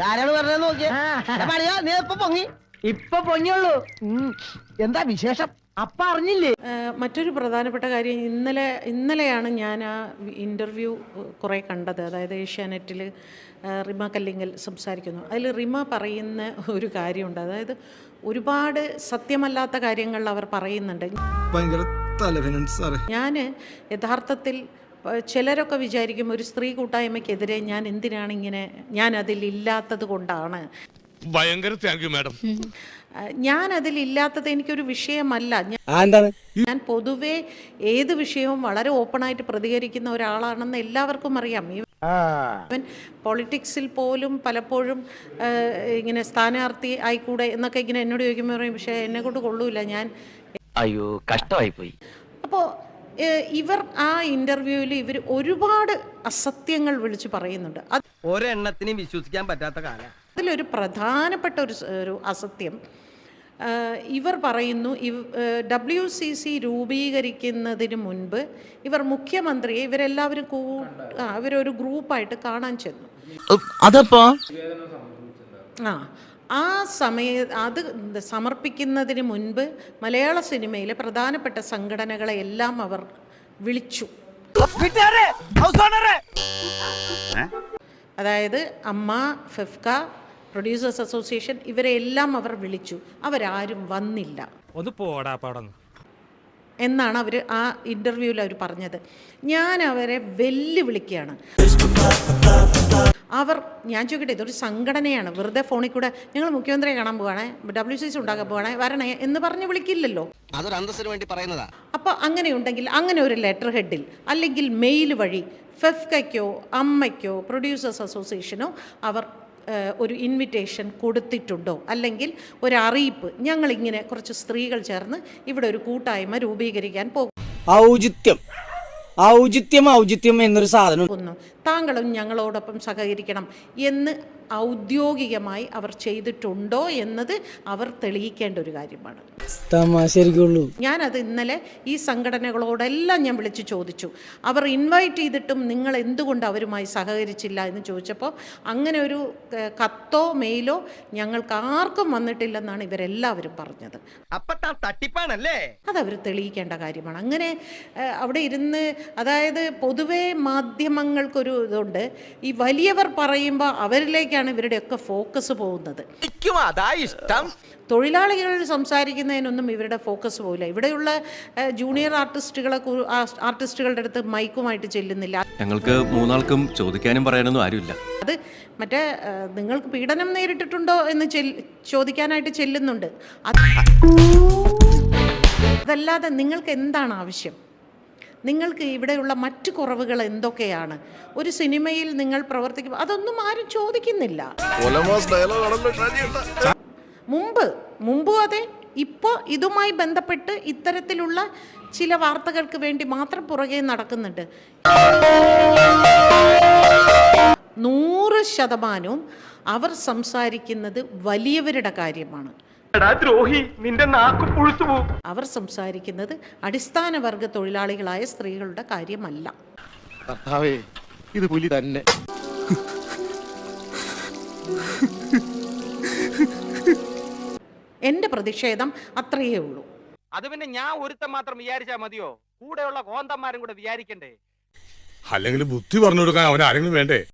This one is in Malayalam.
ഇതാരാണ് പറഞ്ഞത് നോക്കിയേ? നീ ഇപ്പൊ പൊങ്ങി. ഇപ്പൊ പൊങ്ങിയുള്ളൂ. എന്താ വിശേഷം? അപ്പ അറിഞ്ഞില്ലേ? മറ്റൊരു പ്രധാനപ്പെട്ട കാര്യം ഇന്നലെ ഇന്നലെയാണ് ഞാൻ ആ ഇന്റർവ്യൂ കുറേ കണ്ടത്. അതായത് ഏഷ്യാനെറ്റിൽ റിമ കല്ലിങ്കൽ സംസാരിക്കുന്നു. അതിൽ റിമ പറയുന്ന ഒരു കാര്യമുണ്ട്. അതായത് ഒരുപാട് സത്യമല്ലാത്ത കാര്യങ്ങൾ അവർ പറയുന്നുണ്ട്. ഞാൻ യഥാർത്ഥത്തിൽ ചിലരൊക്കെ വിചാരിക്കും ഒരു സ്ത്രീ കൂട്ടായ്മയ്ക്കെതിരെ ഞാൻ എന്തിനാണ് ഇങ്ങനെ ഞാൻ അതിലില്ലാത്തത് കൊണ്ടാണ്. ഭയങ്കര താങ്ക് യു മാഡം ഞാൻ അതിലില്ലാത്തത് എനിക്കൊരു വിഷയമല്ല. ഞാൻ പൊതുവേ ഏത് വിഷയവും വളരെ ഓപ്പണായിട്ട് പ്രതികരിക്കുന്ന ഒരാളാണെന്ന് എല്ലാവർക്കും അറിയാം. ഈവൻ പൊളിറ്റിക്സിൽ പോലും പലപ്പോഴും ഇങ്ങനെ സ്ഥാനാർത്ഥി ആയിക്കൂടെ എന്നൊക്കെ ഇങ്ങനെ എന്നോട് ചോദിക്കുമ്പോൾ പറയും പക്ഷേ എന്നെ കൊണ്ട് കൊള്ളൂല ഞാൻ അയ്യോ കഷ്ടമായി പോയി അപ്പോൾ ഇവർ ആ ഇന്റർവ്യൂവിൽ ഇവർ ഒരുപാട് അസത്യങ്ങൾ വിളിച്ച് പറയുന്നുണ്ട്. അത് ഒരെണ്ണത്തിനും വിശ്വസിക്കാൻ പറ്റാത്ത കാലം. അതിലൊരു പ്രധാനപ്പെട്ട ഒരു ഒരു അസത്യം. ഇവർ പറയുന്നു ഡബ്ല്യു സി സി രൂപീകരിക്കുന്നതിന് മുൻപ് ഇവർ മുഖ്യമന്ത്രിയെ ഇവരെല്ലാവരും കൂ അവരൊരു ഇവരൊരു ഗ്രൂപ്പായിട്ട് കാണാൻ ചെന്നു. അതപ്പോ? ആ ആ സമയ അത് സമർപ്പിക്കുന്നതിന് മുൻപ് മലയാള സിനിമയിലെ പ്രധാനപ്പെട്ട സംഘടനകളെ എല്ലാം അവർ വിളിച്ചു. അതായത് അമ്മ ഫെഫ്ക പ്രൊഡ്യൂസേഴ്സ് അസോസിയേഷൻ ഇവരെ എല്ലാം അവർ വിളിച്ചു. അവരാരും വന്നില്ല. ഒന്ന് പോടാ പടന്ന് എന്നാണ് അവർ ആ ഇന്റർവ്യൂവിൽ അവർ പറഞ്ഞത്. ഞാൻ അവരെ വെല്ലുവിളിക്കുകയാണ്. അവർ ഞാൻ ചോദിക്കട്ടെ ഇതൊരു സംഘടനയാണ്. വെറുതെ ഫോണിൽ കൂടെ ഞങ്ങൾ മുഖ്യമന്ത്രിയെ കാണാൻ പോവാണേ ഡബ്ല്യു സി സി ഉണ്ടാക്കാൻ പോവാണേ വരണേ എന്ന് പറഞ്ഞ് വിളിക്കില്ലല്ലോ. അതൊരു അന്തസ്സിന് വേണ്ടി പറയുന്നതാ. അപ്പോൾ അങ്ങനെയുണ്ടെങ്കിൽ അങ്ങനെ ഒരു ലെറ്റർ ഹെഡിൽ അല്ലെങ്കിൽ മെയിൽ വഴി ഫെഫ്കയ്ക്കോ അമ്മയ്ക്കോ പ്രൊഡ്യൂസേഴ്സ് അസോസിയേഷനോ അവർ ഒരു ഇൻവിറ്റേഷൻ കൊടുത്തിട്ടുണ്ടോ? അല്ലെങ്കിൽ ഒരു അറിയിപ്പ് ഞങ്ങളിങ്ങനെ കുറച്ച് സ്ത്രീകൾ ചേർന്ന് ഇവിടെ ഒരു കൂട്ടായ്മ രൂപീകരിക്കാൻ പോകും. ഔചിത്യം. ഔചിത്യം ഔചിത്യം എന്നൊരു സാധനം താങ്കളും ഞങ്ങളോടൊപ്പം സഹകരിക്കണം എന്ന് ഔദ്യോഗികമായി അവർ ചെയ്തിട്ടുണ്ടോ എന്നത് അവർ തെളിയിക്കേണ്ട ഒരു കാര്യമാണ്. തമാശരിക്കുള്ളൂ ഞാനത് ഇന്നലെ ഈ സംഘടനകളോടെല്ലാം ഞാൻ വിളിച്ചു ചോദിച്ചു. അവർ ഇൻവൈറ്റ് ചെയ്തിട്ടും നിങ്ങൾ എന്തുകൊണ്ട് അവരുമായി സഹകരിച്ചില്ല എന്ന് ചോദിച്ചപ്പോൾ അങ്ങനെ ഒരു കത്തോ മെയിലോ ഞങ്ങൾക്ക് ആർക്കും വന്നിട്ടില്ലെന്നാണ് ഇവരെല്ലാവരും പറഞ്ഞത്. തട്ടിപ്പാണല്ലേ? അതവർ തെളിയിക്കേണ്ട കാര്യമാണ്. അങ്ങനെ അവിടെ ഇരുന്ന് അതായത് പൊതുവേ മാധ്യമങ്ങൾക്കൊരു ഇതുണ്ട്. ഈ വലിയവർ പറയുമ്പോൾ അവരിലേക്കാണ് ഇവരുടെയൊക്കെ ഫോക്കസ് പോകുന്നത്. അതാ ഇഷ്ടം. തൊഴിലാളികൾ സംസാരിക്കുന്നതിനൊന്നും ഇവരുടെ ഫോക്കസ് പോയില്ല ഇവിടെയുള്ള ജൂനിയർ ആർട്ടിസ്റ്റുകളെ ആർട്ടിസ്റ്റുകളുടെ അടുത്ത് മൈക്കുമായിട്ട് ചെല്ലുന്നില്ല. ഞങ്ങൾക്ക് മൂന്നാൾക്കും ചോദിക്കാനും പറയാനൊന്നും ആരുമില്ല. അത് മറ്റേ നിങ്ങൾക്ക് പീഡനം നേരിട്ടിട്ടുണ്ടോ എന്ന് ചോദിക്കാനായിട്ട് ചെല്ലുന്നുണ്ട്. അത് അതല്ലാതെ നിങ്ങൾക്ക് എന്താണ് ആവശ്യം? നിങ്ങൾക്ക് ഇവിടെയുള്ള മറ്റു കുറവുകൾ എന്തൊക്കെയാണ്? ഒരു സിനിമയിൽ നിങ്ങൾ പ്രവർത്തിക്കുമ്പോൾ അതൊന്നും ആരും ചോദിക്കുന്നില്ല. മുമ്പ് മുമ്പും അതെ ഇപ്പോൾ ഇതുമായി ബന്ധപ്പെട്ട് ഇത്തരത്തിലുള്ള ചില വാർത്തകൾക്ക് വേണ്ടി മാത്രം പുറകെ നടക്കുന്നുണ്ട്. നൂറ് ശതമാനവും അവർ സംസാരിക്കുന്നത് വലിയവരുടെ കാര്യമാണ്. ദ്രോഹി നിന്റെ നാക്ക് പുഴുത്തു പോകും അവർ സംസാരിക്കുന്നത് അടിസ്ഥാന വർഗ തൊഴിലാളികളായ സ്ത്രീകളുടെ കാര്യമല്ല. കർത്താവേ ഇത് പുലി തന്നെ. എന്റെ പ്രതിഷേധം അത്രയേ ഉള്ളൂ. അത് പിന്നെ ഞാൻ ഒരുത്തൻ മാത്രം വിചാരിച്ചാ മതിയോ? കൂടെയുള്ള കോന്തന്മാരും കൂടെ വിചാരിക്കണ്ടേ? അല്ലെങ്കിൽ ബുദ്ധി പറഞ്ഞു കൊടുക്കാൻ അവൻ ആരെങ്കിലും വേണ്ടേ?